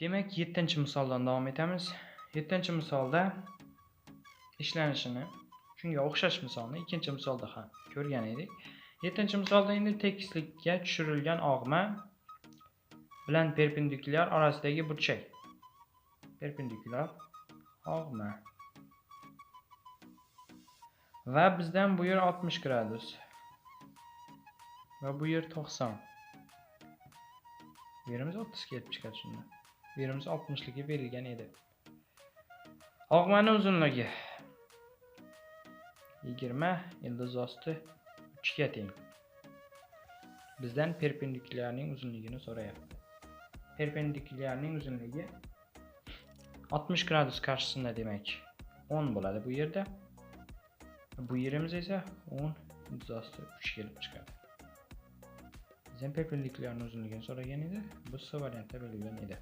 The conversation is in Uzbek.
Demak, 7-misoldan davom etamiz. 7-misolda ishlanishini shunga o'xshash misolni ikkinchi misolda ham ko'rgan edik. 7-misolda endi tekislikka tushirilgan og'ma bilan perpendikulyar orasidagi burchak. Perpendikulyar og'ma. Va bizdan bu yer 60 gradus. Va bu yer 90. Bu yerimiz 30 kelib chiqadi shunda. Birimiz 60 ligi berilgan edi. Og'mani uzunligi 20 ildiz osti 3 ga teng. Bizdan perpendikulyarning uzunligini so'rayapti. Perpendikulyarning uzunligi 60 gradus qarshisida demak 10 bo'ladi bu yerda. Bu yerimiz esa 10 ildiz osti 3 kelib chiqadi. Bizdan perpendikulyarning uzunligini so'ragan edi. Bu C variantda berilgan edi.